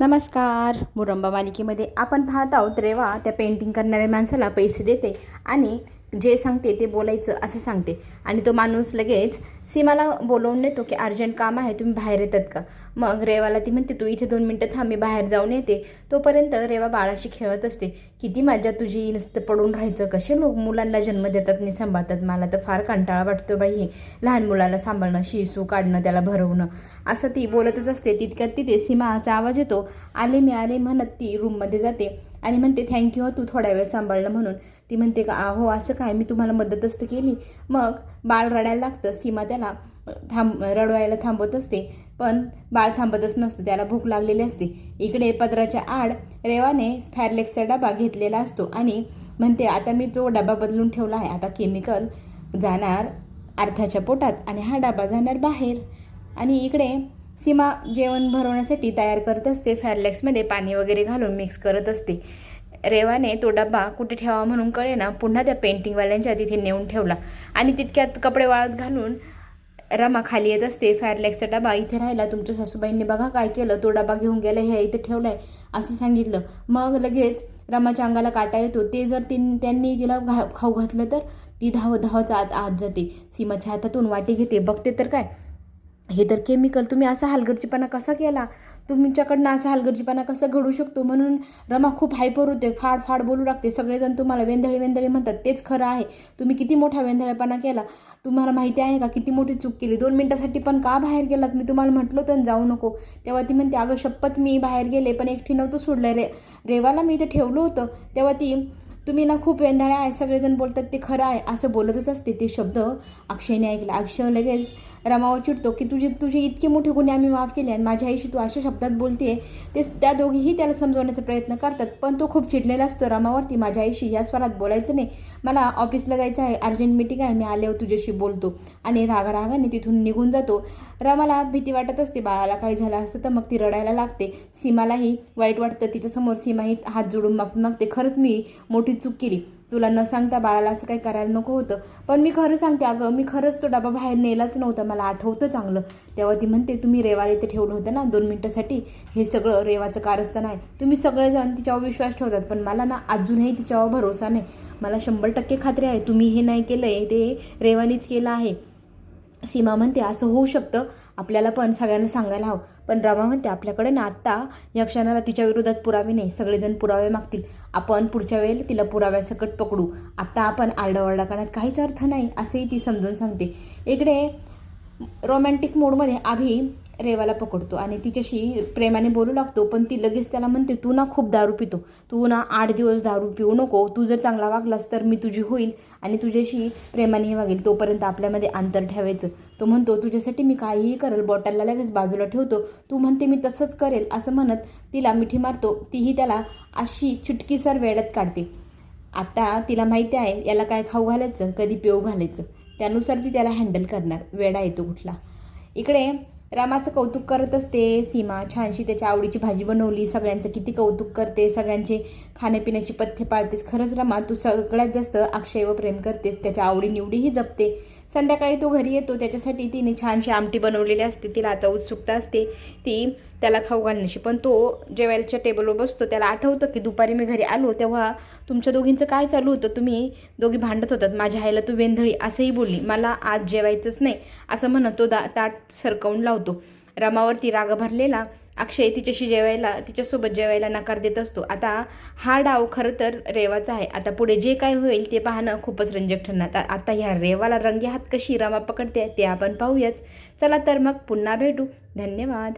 नमस्कार. मुरंबा मालिकेमध्ये आपण पाहत आहोत रेवा त्या पेंटिंग करणाऱ्या माणसाला पैसे देते आणि जे सांगते ते बोलायचं असं सांगते. आणि तो माणूस लगेच सीमाला बोलवून नेतो की अर्जंट काम आहे तुम्ही बाहेर येतात का? मग रेवाला ती म्हणते तू इथे दोन मिनटं थांब मी बाहेर जाऊन येते. तोपर्यंत रेवा बाळाशी खेळत असते. किती मजा तुझी नुसतं पडून राहायचं कसे? लोक मुलांना जन्म देतात आणि सांभाळतात. मला तर फार कंटाळा वाटतो बाई हे. लहान मुलाला सांभाळणं शिसू काढणं त्याला भरवणं. असं ती बोलतच असते. तितक्यात तिथे सीमाचा आवाज येतो. आले मी आले म्हणत ती रूममध्ये जाते. आणि म्हणते थँक्यू तू थोडा वेळ सांभाळलं म्हणून. ती म्हणते का हो असं काय? मी तुम्हाला मदतच तर केली. मग बाळ रडायला लागतं सीमा त्याला थांब रडवायला थांबवत असते. पण बाळ थांबतच नसतं त्याला भूक लागलेली असते. इकडे पदराच्या आड रेवाने फॅरलेक्सचा डबा घेतलेला असतो आणि म्हणते आता मी जो डबा बदलून ठेवला आहे आता केमिकल जाणार अर्थाच्या पोटात आणि हा डबा जाणार बाहेर. आणि इकडे सीमा जेवण भरवण्यासाठी तयार करत असते. फॅरलेक्समध्ये पाणी वगैरे घालून मिक्स करत असते. रेवाने तो डब्बा कुठे ठेवावा म्हणून कळे ना पुन्हा त्या पेंटिंगवाल्यांच्या तिथे नेऊन ठेवला. आणि तितक्यात कपडे वाळत घालून रमा खाली येत असते. फायरलॅक्सचा डबा इथे राहिला. तुमच्या सासूबाईंनी बघा काय केलं. तो डबा घेऊन गेला. हे इथे ठेवलाय. असं सांगितलं. मग लगेच रमाच्या अंगाला काटा येतो. ते जर तीन त्यांनी तिला घा खाऊ घातलं तर ती धाव धावचा आत आत जाते. सीमाच्या हातातून वाटी घेते. बघते तर काय? हे तर केमिकल तुम्ही असा हलगर्जीपणा कसा केला? तुमच्याकडनं असा हलगर्जीपणा कसा घडू शकतो? म्हणून रमा खूप हायपर होते फाड फाड बोलू लागते. सगळेजण तुम्हाला वेंधळे वेंधळे म्हणतात तेच खरं आहे. तुम्ही किती मोठा वेंधळेपणा केला? तुम्हाला माहिती आहे का किती मोठी चूक केली? दोन मिनटासाठी पण का बाहेर गेलात? मी तुम्हाला म्हटलं तर जाऊ नको. तेव्हा ती म्हणते अगं शपथ मी बाहेर गेले पण एकटी नव्हतं सोडलं. रे रेवाला मी इथे ठेवलं होतं. तेव्हा ती तुम्ही ना खूप वेंधाळ्या आहे सगळेजण बोलतात ते खरं आहे. असं बोलतच असते ते शब्द. अक्षयने ऐकला. अक्षय लगेच रमावर चिडतो की तुझे तुझे इतके मोठे गुन्हे आम्ही माफ केले आणि माझ्या आईशी तू अशा शब्दात बोलते ते त्या दोघीही त्याला समजवण्याचा प्रयत्न करतात. पण तो खूप चिडलेला असतो रमावरती. माझ्या आईशी या स्वरात बोलायचं नाही. मला ऑफिसला जायचं आहे. अर्जंट मिटिंग आहे. मी आल्यावर तुझ्याशी बोलतो. आणि रागारागाने तिथून निघून जातो. रमाला भीती वाटत असते. बाळाला काही झालं असतं तर मग ती रडायला लागते. सीमालाही वाईट वाटतं. तिच्यासमोर सीमाही हात जोडून माफी मागते. खरंच मी मोठी चूक केली. तुला न सांगता बाळाला असं काही करायला नको होतं. पण मी खरं सांगते अगं मी खरंच तो डबा बाहेर नेलाच नव्हता. मला आठवतं चांगलं. तेव्हा ती म्हणते तुम्ही रेवाला इथे ठेवलं होतं ना दोन मिनटासाठी? हे सगळं रेवाचं कारस्थान आहे. तुम्ही सगळेजण तिच्यावर विश्वास ठेवतात पण मला ना अजूनही तिच्यावर भरोसा नाही. मला शंभर टक्के खात्री आहे तुम्ही हे नाही केलं आहे ते रेवानीच केलं आहे. सीमा म्हणते असं होऊ शकतं. आपल्याला पण सगळ्यांना सांगायला हवं. पण रमा म्हणते आपल्याकडे ना आत्ता या क्षणाला तिच्या विरोधात पुरावे नाही. सगळेजण पुरावे मागतील. आपण पुढच्या वेळेला तिला पुराव्यासकट पकडू. आत्ता आपण आरडाओरडा करण्यात काहीच अर्थ नाही असंही ती समजून सांगते. इकडे रोमॅन्टिक मोडमध्ये आभी रेवाला पकडतो आणि तिच्याशी प्रेमाने बोलू लागतो पण ती लगेच त्याला म्हणते तू ना खूप दारू पितो तू ना आठ दिवस दारू पिऊ नको तू जर चांगला वागलास तर मी तुझी होईल आणि तुझ्याशी प्रेमाने वागेल. तोपर्यंत आपल्यामध्ये अंतर ठेवायचं. तो म्हणतो तुझ्यासाठी मी काहीही करेल बॉटलला लगेच बाजूला ठेवतो तू म्हणते मी तसंच करेल असं म्हणत तिला मिठी मारतो तीही त्याला अशी चुटकीसर वेड्यात काढते. आता तिला माहिती आहे याला काय खाऊ घालायचं कधी पिऊ घालायचं त्यानुसार ती त्याला हँडल करणार वेडा येतो कुठला. इकडे रामाचं कौतुक करत असते. सीमा छानशी त्याच्या आवडीची भाजी बनवली. सगळ्यांचं किती कौतुक करते. सगळ्यांचे खाण्यापिण्याची पथ्य पाळतेस. खरंच रमा तू सगळ्यात जास्त अक्षय व प्रेम करतेस. त्याच्या आवडीनिवडीही जपते. संध्याकाळी तो घरी येतो. त्याच्यासाठी तिने छानशी आमटी बनवलेली असते. तिला आता उत्सुकता असते. ती त्याला खाऊ घालण्याची. पण तो जेवायच्या टेबलवर बसतो. त्याला आठवतं की दुपारी मी घरी आलो तेव्हा तुमच्या दोघींचं काय चालू होतं? तुम्ही दोघी भांडत होतात. माझ्या आईला तू वेंधळी असंही बोलली. मला आज जेवायचंच नाही. असं म्हणत तो दा ताट सरकवून लावतो. रमावरती राग भरलेला अक्षय तिच्याशी जेवायला तिच्यासोबत जेवायला नकार देत असतो. आता हा डाव खरं तर रेवाचा आहे. आता पुढे जे काय होईल ते पाहणं खूपच रंजक ठरणार. आता आता ह्या रेवाला रंगी हात कशी रमा पकडते ते आपण पाहूयाच. चला तर मग पुन्हा भेटू. धन्यवाद.